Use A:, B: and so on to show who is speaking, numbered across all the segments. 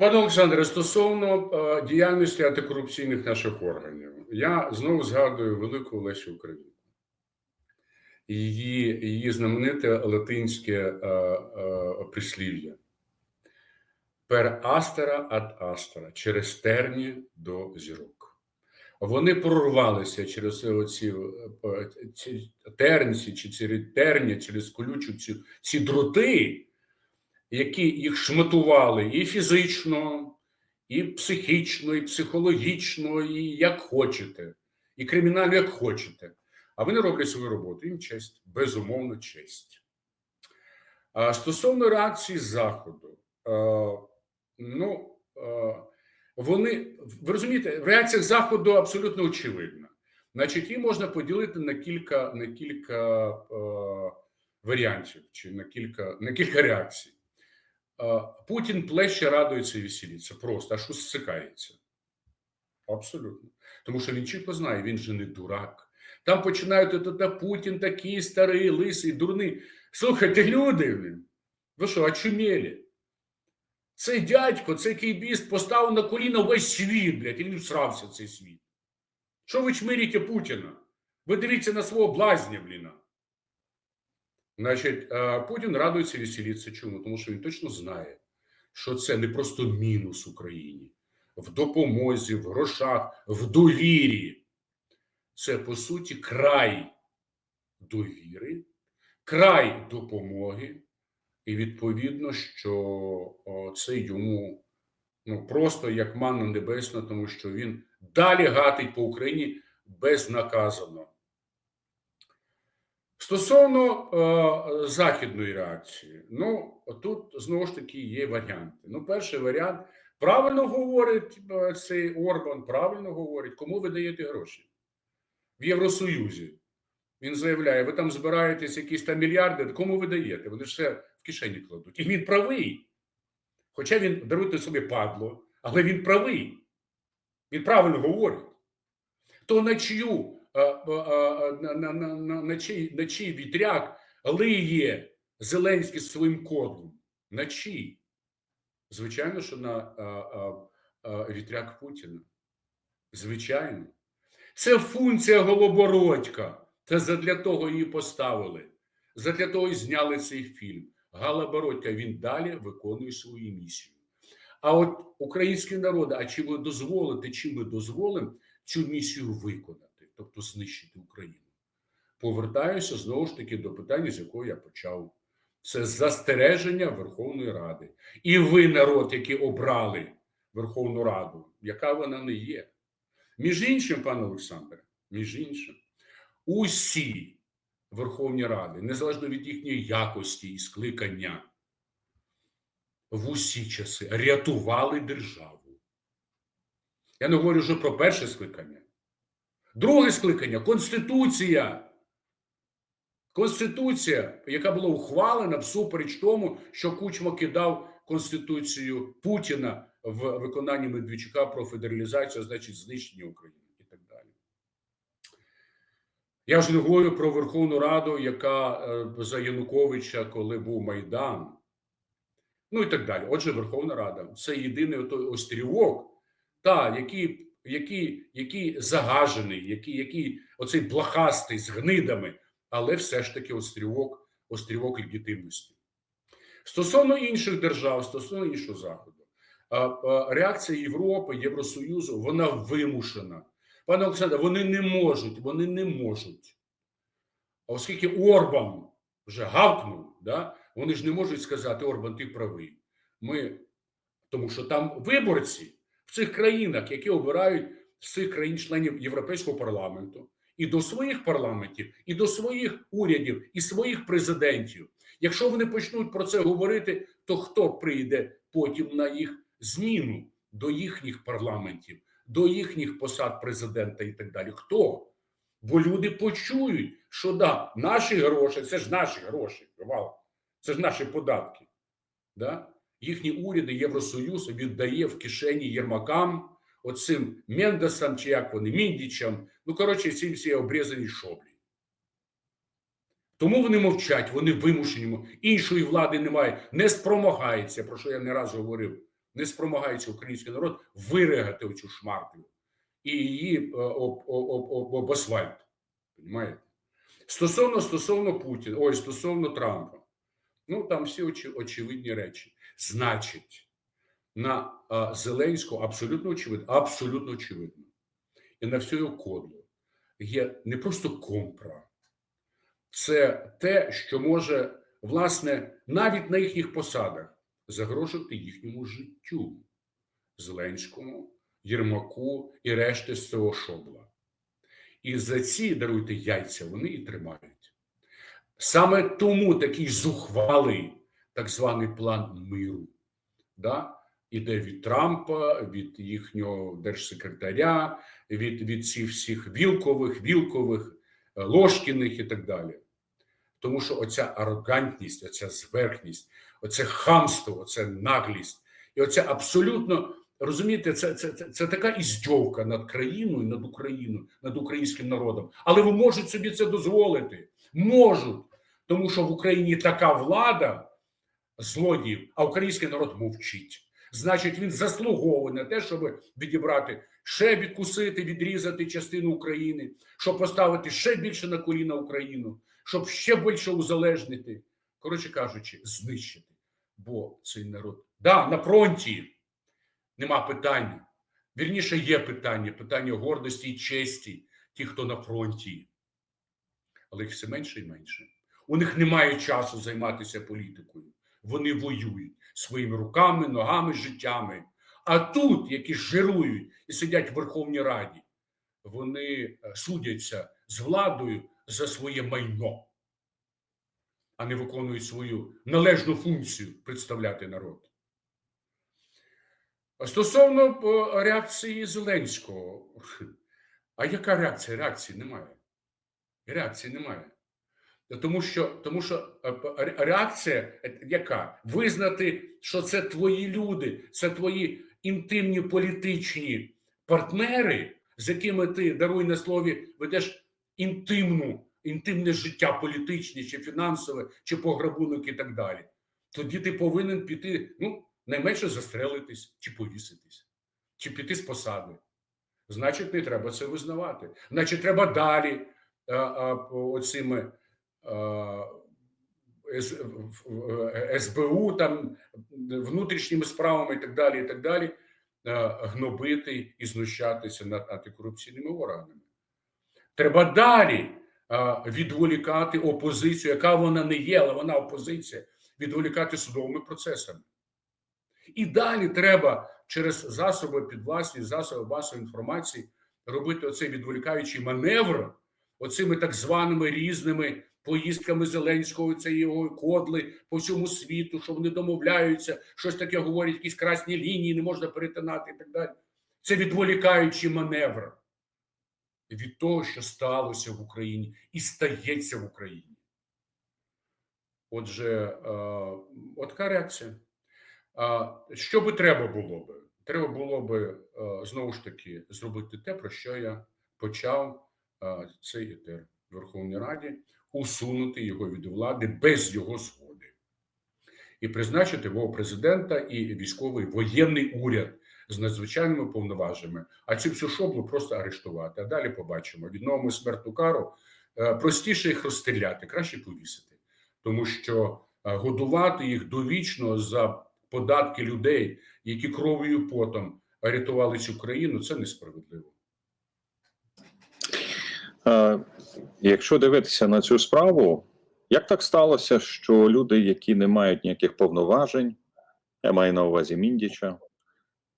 A: Пане Олександре, стосовно е, діяльності антикорупційних наших органів, я знову згадую велику Лесю Українку. Її, її знамените латинське е, е, прислів'я. Per astera ad astera, через терні до зірок. Вони прорвалися через оці е, ці тернці, чи ці терні, через колючу ці, ці дроти, які їх шматували і фізично, і психічно, і психологічно, і як хочете, і кримінально, як хочете. А вони роблять свою роботу. Їм честь, безумовно, честь. А стосовно реакції Заходу, ну, вони, ви розумієте, реакція Заходу абсолютно очевидна. Значить, її можна поділити на кілька, на кілька е, варіантів чи на кілька, на кілька реакцій. Путін плеще радується і веселиться. Просто аж усикається. Абсолютно. Тому що він чітко знає, він же не дурак. Там починають то Путін такий старий, лисий, дурний. Слухайте, люди, ви що, очумєлі? Цей дядько, цей кейбіст поставив на коліна весь світ, блядь, і він всрався цей світ. Що ви чмирите Путіна? Ви дивіться на свого блазня, бліна. Значить, е, Путін радується і веселиться. Чому? Тому що він точно знає, що це не просто мінус Україні в допомозі, в грошах, в довірі. Це по суті край довіри, край допомоги, і відповідно, що це йому ну просто як манна небесна, тому що він далі гатить по Україні безнаказано. Стосовно е, західної реакції, ну тут знову ж таки є варіанти. Ну, перший варіант правильно говорить е, цей Орбан, правильно говорить, кому ви даєте гроші в Євросоюзі. Він заявляє: ви там збираєтесь якісь там мільярди, кому ви даєте? Вони ж все в кишені кладуть. І він правий. Хоча він даруйте собі падло, але він правий. Він правильно говорить. То на чию на, на, на, на, на, чий, на чий вітряк лиє Зеленський своїм кодом? На чий? Звичайно, що на а, а, а, вітряк Путіна. Звичайно. Це функція Голобородька. Це задля того її поставили. Задля того і зняли цей фільм. Гала Бородька він далі виконує свою місію. А от український народ, а чи ви дозволите, чи ми дозволимо цю місію виконати, тобто знищити Україну? Повертаюся знову ж таки до питання, з якого я почав. Це застереження Верховної Ради. І ви, народ, які обрали Верховну Раду, яка вона не є. Між іншим, пане Олександре, між іншим, усі Верховні Ради, незалежно від їхньої якості і скликання, в усі часи рятували державу. Я не говорю вже про перше скликання. Друге скликання Конституція. Конституція, яка була ухвалена всупереч тому, що Кучма кидав Конституцію Путіна в виконанні Медведчука про федералізацію, значить знищення України і так далі. Я вже не говорю про Верховну Раду, яка е, за Януковича, коли був Майдан, ну і так далі. Отже, Верховна Рада це єдиний острівок, та, який, який, який загажений, який, який оцей блахастий з гнидами, але все ж таки острівок, острівок легітимності. Стосовно інших держав, стосовно іншого заходу реакція Європи, Євросоюзу, вона вимушена. Пане Олександре, вони не можуть, вони не можуть. А оскільки Орбан вже гавкнув, да, вони ж не можуть сказати: Орбан, ти правий. Ми, Тому що там виборці в цих країнах, які обирають з цих країн-членів Європейського парламенту, і до своїх парламентів, і до своїх урядів, і своїх президентів. Якщо вони почнуть про це говорити, то хто прийде потім на їх зміну до їхніх парламентів, до їхніх посад президента і так далі. Хто? Бо люди почують, що да, наші гроші це ж наші гроші, це ж наші податки. Да? Їхні уряди, Євросоюз віддає в кишені Єрмакам, оцим Мендесам, чи як вони, Міндічам, ну, коротше, ці всі обрізані шоблі. Тому вони мовчать, вони вимушені. Іншої влади немає, не спромагається, про що я не раз говорив не спромагається український народ виригати оцю шмарклю і її е, об, об, об, об асфальт. Понімаєте? Стосовно стосовно Путіна, ой, стосовно Трампа, ну там всі очі, очевидні речі. Значить, на Зеленського абсолютно очевидно, абсолютно очевидно. І на всю його кодлу є не просто компра, це те, що може, власне, навіть на їхніх посадах загрожувати їхньому життю Зеленському, Єрмаку і решті з цього шобла. І за ці даруйте яйця вони і тримають. Саме тому такий зухвалий так званий план миру. Да? Іде від Трампа, від їхнього держсекретаря, від, від цих всіх вілкових, вілкових, е, ложкіних і так далі. Тому що оця арогантність, оця зверхність, оце хамство, оця наглість, і оця абсолютно розумієте, це, це, це, це така іздьовка над країною, над Україною, над українським народом. Але ви можуть собі це дозволити. Можуть, тому що в Україні така влада злодіїв, а український народ мовчить. Значить, він заслуговує на те, щоб відібрати ще відкусити, відрізати частину України, щоб поставити ще більше на коліна Україну, щоб ще більше узалежнити. Коротше кажучи, знищити. Бо цей народ да, на фронті нема питання. Вірніше, є питання, питання гордості і честі, ті, хто на фронті. Але їх все менше і менше. У них немає часу займатися політикою. Вони воюють своїми руками, ногами, життями. А тут, які жирують і сидять в Верховній Раді, вони е, судяться з владою за своє майно, а не виконують свою належну функцію представляти народ. Стосовно е, реакції Зеленського, а яка реакція? Реакції немає. Реакції немає. Тому що тому що е, реакція е, яка? Визнати, що це твої люди, це твої інтимні політичні партнери, з якими ти даруй на слові, ведеш інтимну, інтимне життя політичне, чи фінансове, чи пограбунок і так далі. Тоді ти повинен піти, ну, найменше застрелитись, чи повіситись, чи піти з посади. Значить, не треба це визнавати. Значить, треба далі а, оцими а, в- СБУ, там внутрішніми справами і так далі, і так далі, гнобити і знущатися над антикорупційними органами. Треба далі відволікати опозицію, яка вона не є, але вона опозиція, відволікати судовими процесами. І далі треба через засоби підвласні, засоби масової інформації робити оцей відволікаючий маневр оцими так званими різними поїздками Зеленського, це його кодли по всьому світу, що вони домовляються, щось таке говорять, якісь красні лінії не можна перетинати і так далі. Це відволікаючий маневр від того, що сталося в Україні і стається в Україні. Отже, е, от реакція. Що би треба було би? Треба було би е, знову ж таки зробити те, про що я почав е, цей етер Верховній Раді, усунути його від влади без його згоди і призначити його президента і військовий воєнний уряд з надзвичайними повноваженнями. А цю всю шоблу просто арештувати. А далі побачимо. Відновимо смертну кару е, простіше їх розстріляти, краще повісити, тому що е, годувати їх довічно за податки людей, які кров'ю потом рятували цю країну, це несправедливо.
B: Е, Якщо дивитися на цю справу, як так сталося, що люди, які не мають ніяких повноважень, я маю на увазі Міндіча,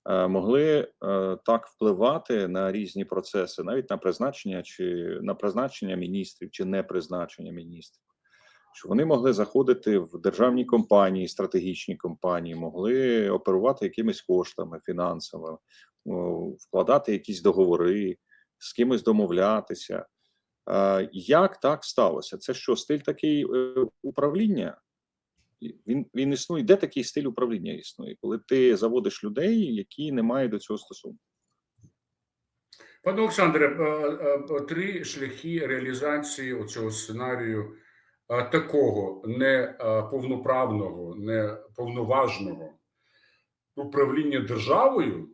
B: е, могли е, так впливати на різні процеси, навіть на призначення чи на призначення міністрів, чи не призначення міністрів, що вони могли заходити в державні компанії, стратегічні компанії, могли оперувати якимись коштами фінансовими, вкладати якісь договори, з кимось домовлятися. Е, Як так сталося? Це що, стиль такий е, управління? Він, він існує. Де такий стиль управління існує, коли ти заводиш людей, які не мають до цього стосунку?
A: Пане Олександре, е, три шляхи реалізації цього сценарію такого не повноправного, не повноважного управління державою,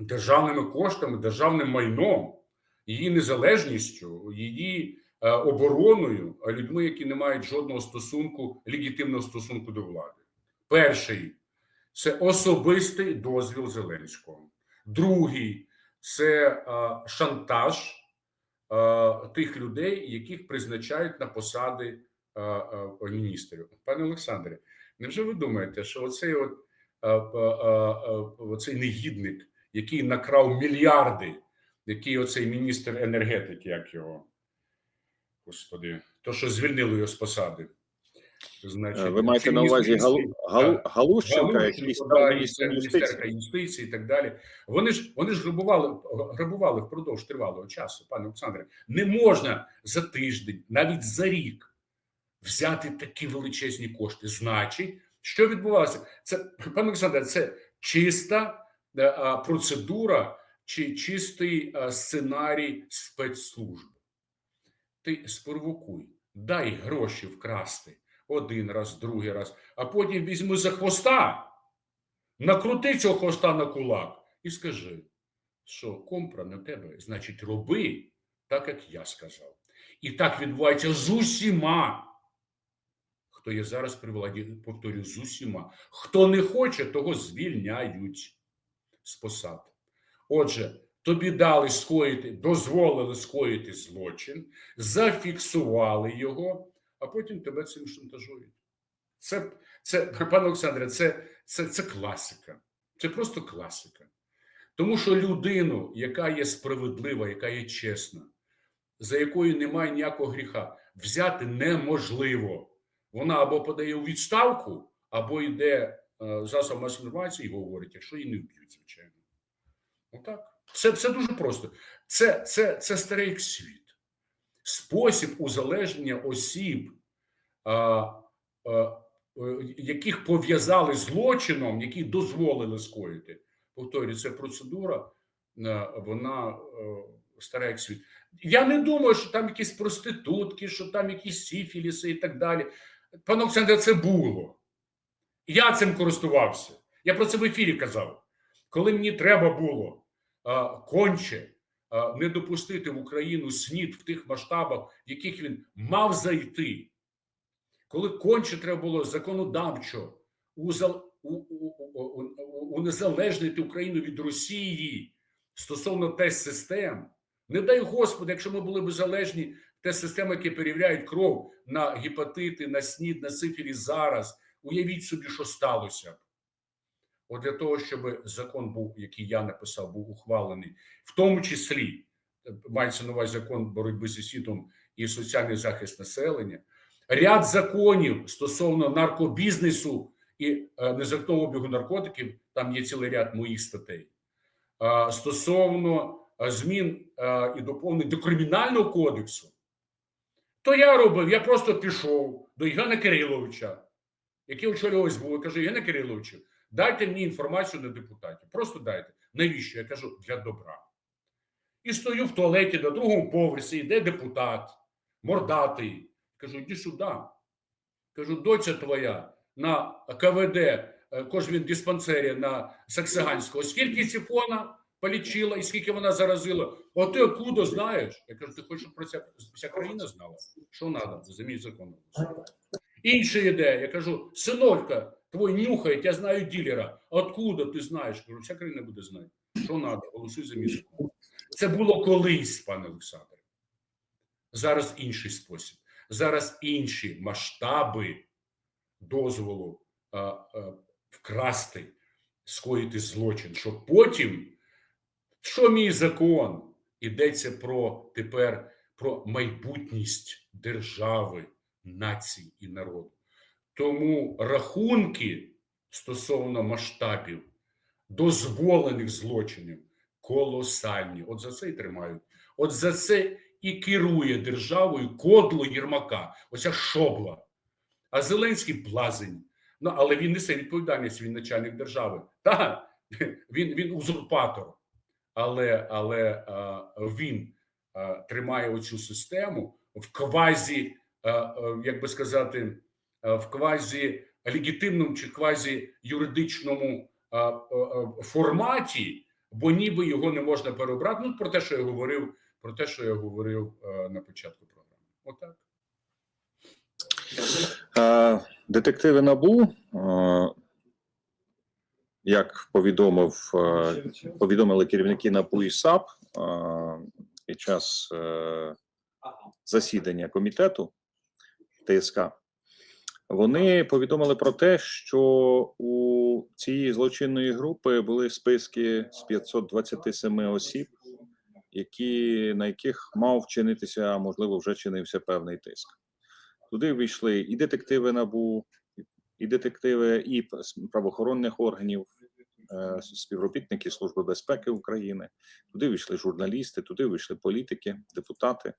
A: державними коштами, державним майном, її незалежністю, її е, обороною, людьми, які не мають жодного стосунку, легітимного стосунку до влади. Перший це особистий дозвіл Зеленського. Другий це е, шантаж е, тих людей, яких призначають на посади міністрів. Пане Олександре, невже ви думаєте, що оцей от оцей негідник, який накрав мільярди, який оцей міністр енергетики, як його, господи, то, що звільнили його з посади. Значить,
B: Ви маєте на увазі Галу, Галу,
A: так.
B: Галущенка, який став міністром
A: міністерка
B: юстиції?
A: юстиції і так далі. Вони ж вони ж грабували грабували впродовж тривалого часу, пане Олександре. Не можна за тиждень, навіть за рік, взяти такі величезні кошти. Значить, що відбувалося? Це пане Олександре, це чиста е, процедура чи чистий сценарій спецслужб. Ти спровокуй, дай гроші вкрасти один раз, другий раз, а потім візьми за хвоста, накрути цього хвоста на кулак і скажи, що компра на тебе, значить, роби так, як я сказав. І так відбувається з усіма. Хто є зараз при владі, повторюю, з усіма. Хто не хоче, того звільняють з посад. Отже, тобі дали скоїти, дозволили скоїти злочин, зафіксували його, а потім тебе цим шантажують. Це, це пане Олександре, це, це, це класика. Це просто класика. Тому що людину, яка є справедлива, яка є чесна, за якою немає ніякого гріха, взяти неможливо. Вона або подає у відставку, або йде е, засоб масової інформації і говорить, якщо її не вб'ють, звичайно. Отак. Це все дуже просто. Це, це, це старий світ. Спосіб узалежнення осіб, а, а, е, яких пов'язали злочином, які дозволили скоїти. Повторюю, це процедура, е, вона е, стара як світ. Я не думаю, що там якісь проститутки, що там якісь сіфіліси і так далі. Пане Олександре, це було. Я цим користувався. Я про це в ефірі казав. Коли мені треба було конче не допустити в Україну снід в тих масштабах, в яких він мав зайти, коли конче треба було законодавчо унезалежнити Україну від Росії стосовно тест-систем, не дай Господи, якщо ми були б залежні тест-системи, які перевіряють кров на гепатити, на снід, на сифіліс зараз, уявіть собі, що сталося б. От для того, щоб закон був, який я написав, був ухвалений, в тому числі е, мається на увазі закон боротьби з світом і соціальний захист населення, ряд законів стосовно наркобізнесу і е, незаконного обігу наркотиків, там є цілий ряд моїх статей. Стосовно е, змін і доповнень до кримінального кодексу, то я робив, я просто пішов до Євгена Кириловича, який очолював СБУ, і кажу, Євгене Кириловичу, дайте мені інформацію на депутатів. Просто дайте. Навіщо? Я кажу, для добра. І стою в туалеті на другому поверсі, йде депутат, мордатий. Кажу, іди сюди. Кажу, доця твоя на КВД, е, кожен диспансері на Саксаганського, скільки сифона полічила і скільки вона заразила? А ти откуда знаєш? Я кажу, ти хочеш, щоб про це вся країна знала? Що треба? Замій закон. Інший іде, я кажу, синолька, твой нюхає, я знаю дилера. Откуда ти знаєш? Кажу, вся країна буде знати. Що треба? Голосуй за закон. Це було колись, пане Олександре. Зараз інший спосіб. Зараз інші масштаби дозволу а, а, вкрасти, скоїти злочин, щоб потім, що мій закон, йдеться про тепер про майбутність держави, нації і народу. Тому рахунки стосовно масштабів дозволених злочинів колосальні. От за це і тримають. От за це і керує державою кодло Єрмака, оця шобла. А Зеленський блазень. Ну, але він несе відповідальність, він начальник держави. Так, він, він узурпатор, але, але він тримає оцю систему в квазі, як би сказати, в квазі легітимному чи квазі юридичному а, а, форматі, бо ніби його не можна переобрати. Ну про те, що я говорив, про те, що я говорив е, на початку програми. Отак.
B: Е, Детективи НАБУ, е, як повідомив, е, повідомили керівники НАБУ і САП е, під час е, засідання комітету ТСК, вони повідомили про те, що у цієї злочинної групи були списки з 527 осіб, які, на яких мав вчинитися, а можливо, вже чинився певний тиск. Туди війшли і детективи НАБУ, і детективи і правоохоронних органів, е, співробітники Служби безпеки України. Туди війшли журналісти, туди війшли політики, депутати.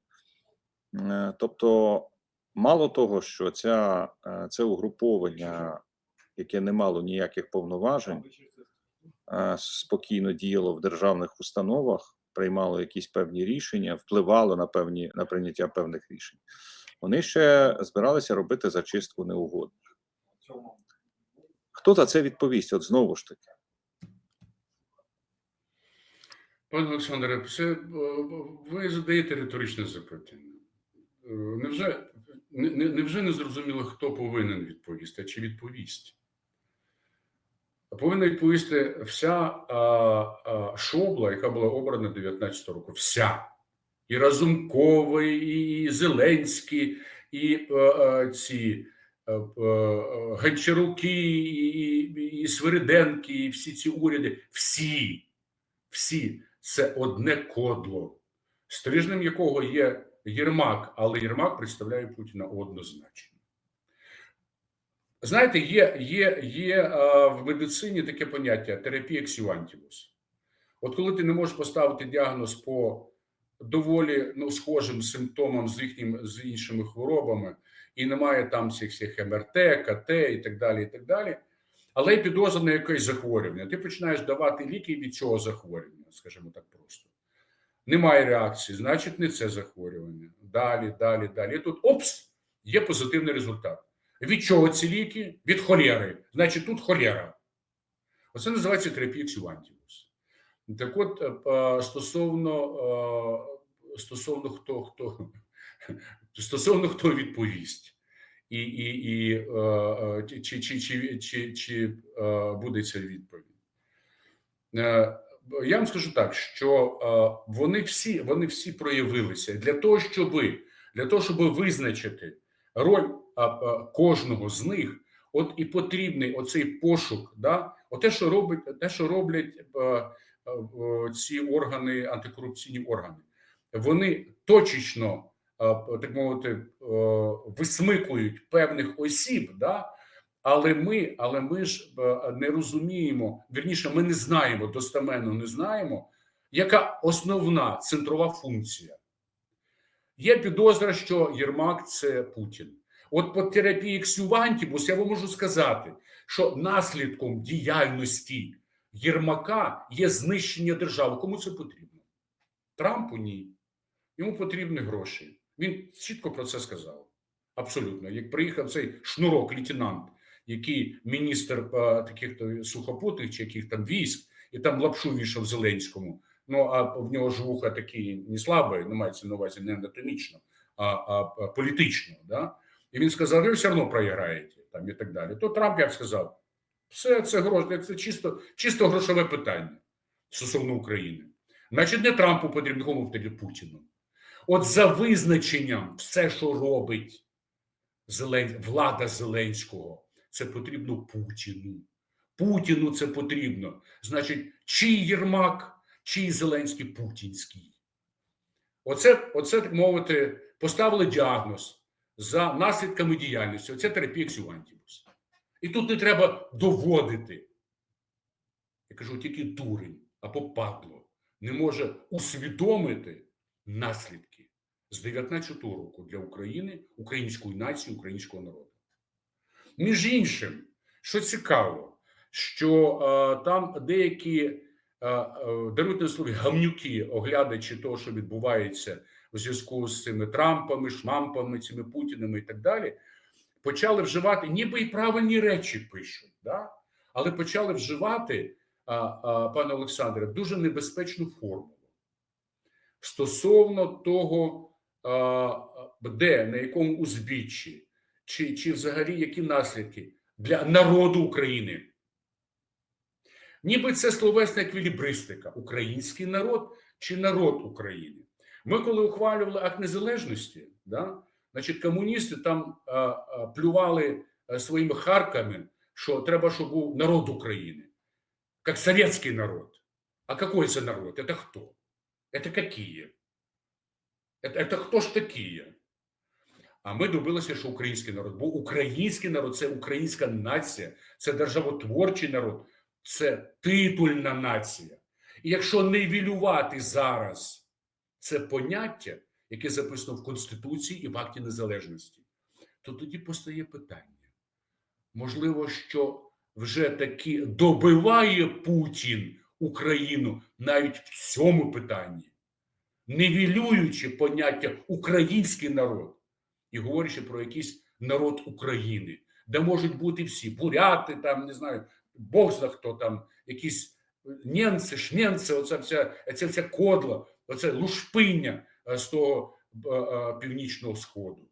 B: Е, Тобто, мало того, що ця, е, це угруповання, яке не мало ніяких повноважень, е, спокійно діяло в державних установах, приймало якісь певні рішення, впливало на певні на прийняття певних рішень. Вони ще збиралися робити зачистку неугодних. Хто за це відповість? От знову ж таки.
A: Пане Олександре, це е, ви задаєте риторичне запитання. Невже, не, не- невже не зрозуміло, хто повинен відповісти, а чи відповість? Повинна відповісти вся а, а, шобла, яка була обрана 19 року. Вся. І Разумковий, і Зеленський, і е, е, ці е, е, Гончаруки, і, і Свириденки, і всі ці уряди. Всі всі це одне кодло, стрижнем якого є Єрмак, але Єрмак представляє Путіна однозначно. Знаєте, є, є, є е, в медицині таке поняття терапія ксівантівус. От коли ти не можеш поставити діагноз по доволі ну, схожим симптомам з їхнім з іншими хворобами, і немає там цих всіх МРТ, КТ і так далі, і так далі. Але й підозра на якесь захворювання. Ти починаєш давати ліки від цього захворювання, скажімо так просто. Немає реакції, значить, не це захворювання. Далі, далі, далі. І тут опс, є позитивний результат. Від чого ці ліки? Від холери. Значить, тут холера. Оце називається терапія ксівантівус. Так от, е, е, стосовно, е, стосовно хто хто стосовно хто відповість, і, і, і чи, чи, чи, чи, чи буде ця відповідь. Е, Я вам скажу так, що е, вони всі, вони всі проявилися. Для того, щоб для того, щоб визначити роль а, а, кожного з них, от і потрібний оцей пошук, да, те, що робить, те, що роблять е, е, е, ці органи, антикорупційні органи, вони точечно, е, так мовити, е, висмикують певних осіб, да, але ми, але ми ж е, не розуміємо, вірніше, ми не знаємо, достеменно не знаємо, яка основна центрова функція. Є підозра, що Єрмак це Путін. От по терапії ксювантібус я вам можу сказати, що наслідком діяльності Єрмака є знищення держави. Кому це потрібно? Трампу ні. Йому потрібні гроші. Він чітко про це сказав. Абсолютно. Як приїхав цей шнурок, лейтенант, який міністр е, таких то сухопутних чи яких там військ, і там лапшу вішав Зеленському. Ну а в нього ж вуха такі не слабі, не мається на увазі не анатомічно, а, а, політично. Да? І він сказав: ви все одно програєте там і так далі. То Трамп як сказав: все це гроші, це чисто, чисто грошове питання стосовно України. Значить, не Трампу потрібно кому Путіну. От за визначенням, все, що робить Зелен... влада Зеленського, це потрібно Путіну. Путіну це потрібно. Значить, чий Єрмак, чий Зеленський путінський. Оце, оце так мовити, поставили діагноз за наслідками діяльності. Оце терапія ксювантібус. І тут не треба доводити. Я кажу, тільки дурень або падло не може усвідомити наслідки з 19-го року для України, української нації, українського народу. Між іншим, що цікаво, що е, там деякі е, е, дарують на слові гамнюки, оглядачі того, що відбувається у зв'язку з цими Трампами, Шмампами, цими Путінами і так далі, почали вживати, ніби і правильні речі пишуть. Да? але почали вживати, а, а, пане Олександре, дуже небезпечну формулу стосовно того, а, де, на якому узбіччі, чи, чи взагалі які наслідки для народу України. Ніби це словесна еквілібристика. Український народ чи народ України. Ми, коли ухвалювали акт незалежності, да, значить, комуністи там а, а, плювали а, своїми харками, що треба, щоб був народ України, як совєтський народ. А какой це народ? Это хто? Это какие? Это, это хто ж такі? А ми добилися, що український народ. Бо український народ це українська нація, це державотворчий народ, це титульна нація. І якщо нивелювати зараз це поняття, яке записано в Конституції і в акті незалежності, то тоді постає питання. Можливо, що вже таки добиває Путін Україну навіть в цьому питанні, нивелюючи поняття український народ і говорячи про якийсь народ України, де можуть бути всі буряти, там не знаю, Бог зна хто там, якісь німці, шненці, оця вся, ця вся кодла, оце лушпиння е, з того е, е, північного сходу.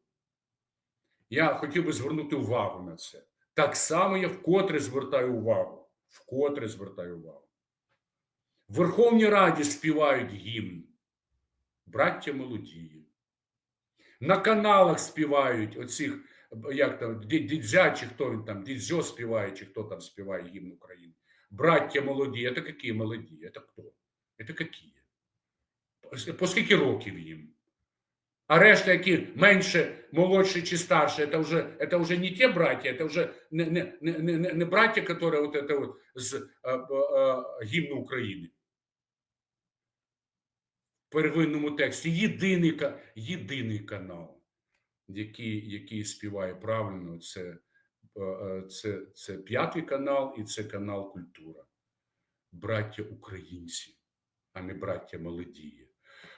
A: Я хотів би звернути увагу на це. Так само я вкотре звертаю увагу. Вкотре звертаю увагу. В Верховній Раді співають гімн. Браття молодії На каналах співають оцих, як там, Ді- Дідзя, чи хто він там, Дідзьо співає, чи хто там співає гімн України. Браття молоді. Это какие молоді? Это хто? Это какие? По- По скільки років їм? А решта, які менше, молодші чи старші, це вже, це вже не ті браття, це вже не, не, не, не, не- не браття, які от это от з а, а, гімну України. Первинному тексті єдиний, єдиний канал, який, який співає правильно, це, е, е, це, це п'ятий канал і це канал Культура. Браття українці, а не браття молодії.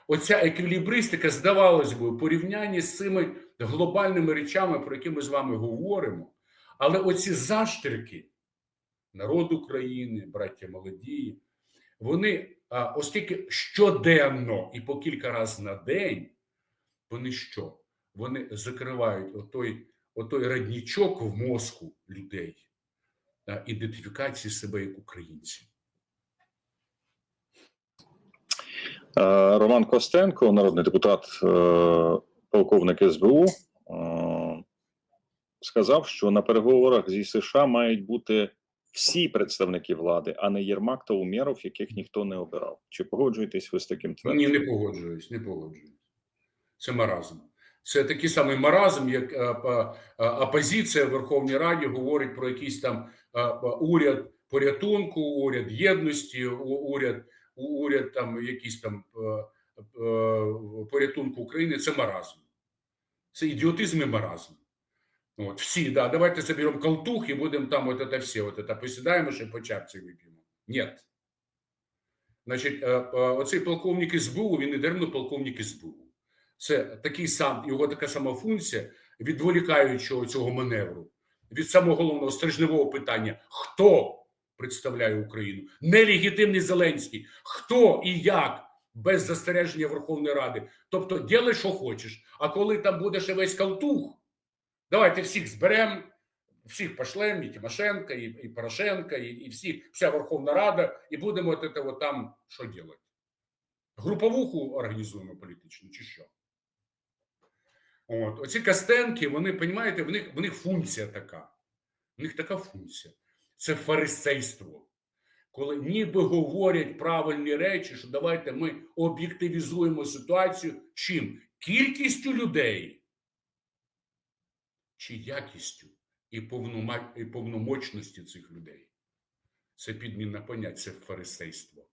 A: Оця еквілібристика, здавалось би, у порівнянні з цими глобальними речами, про які ми з вами говоримо, але оці заштрики народ України, браття молодії, вони, оскільки щоденно і по кілька разів на день, вони що? Вони закривають отой, отой раднічок в мозку людей ідентифікації себе як українців.
B: Е, Роман Костенко, народний депутат, е, полковник СБУ, е, сказав, що на переговорах зі США мають бути всі представники влади, а не Єрмак та Умєров, яких ніхто не обирав. Чи погоджуєтесь ви з таким
A: Ні, не погоджуюсь, не погоджуюсь. Це маразм. Це такий самий маразм, як е, е, опозиція в Верховній Раді говорить про якийсь там е, уряд порятунку, уряд єдності, уряд, уряд там якийсь там порятунку України. Це маразм. Це ідіотизм і маразм. От, всі, да, давайте заберемо колтух і будемо там от это все, от это посідаємо, ще по чарці вип'ємо. Ні. Значить, е, е, оцей полковник СБУ, він не даремно полковник СБУ. Це такий сам, його така сама функція, відволікаючого цього маневру від самого головного стрижневого питання: хто представляє Україну? Нелегітимний Зеленський. Хто і як без застереження Верховної Ради? Тобто, діли, що хочеш. А коли там буде ще весь калтух, давайте всіх зберемо, всіх пошлем, і Тимошенко, і, і Порошенко, і, і всі, вся Верховна Рада, і будемо от вот там що робити? Груповуху організуємо політичну чи що? От, оці Костенки, вони, розумієте, в них, в них функція така. В них така функція. Це фарисейство. Коли ніби говорять правильні речі, що давайте ми об'єктивізуємо ситуацію чим? Кількістю людей чи якістю і, повномочності цих людей. Це підмінна понять, це фарисейство.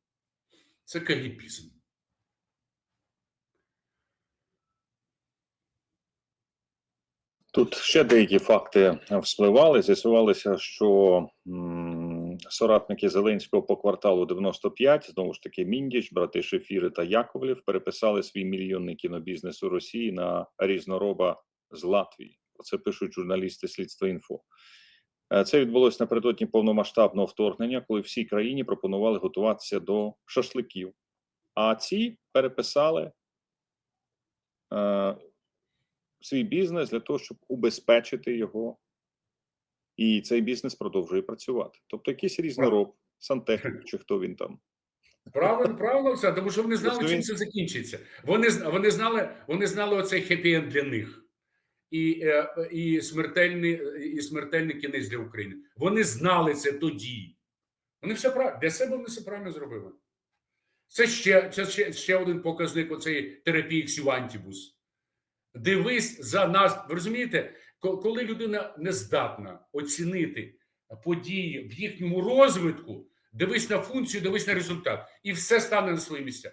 A: Це кагіпізм.
B: Тут ще деякі факти вспливали. З'ясувалося, що соратники Зеленського по кварталу 95, знову ж таки, Міндіч, брати Шефіри та Яковлів переписали свій мільйонний кінобізнес у Росії на різнороба з Латвії. Про це пишуть журналісти Слідства інфо. Е, Це відбулося напередодні повномасштабного вторгнення, коли всій країні пропонували готуватися до шашликів. А ці переписали е, свій бізнес для того, щоб убезпечити його, і цей бізнес продовжує працювати. Тобто, якийсь різнороб, сантехнік, чи хто він там.
A: Правильно, правильно, Олександр, тому що вони знали,
B: Тобто
A: чим це закінчиться. Вони вони знали, вони знали оцей хеппі-енд для них. І, е, і смертельний і смертельний кінець для України. Вони знали це тоді. Вони все правильно для себе вони все правильно зробили. Це ще це ще, ще один показник оцеї терапії ксювантібус. Дивись за нас. Ви розумієте, коли людина не здатна оцінити події в їхньому розвитку, дивись на функцію, дивись на результат, і все стане на свої місця.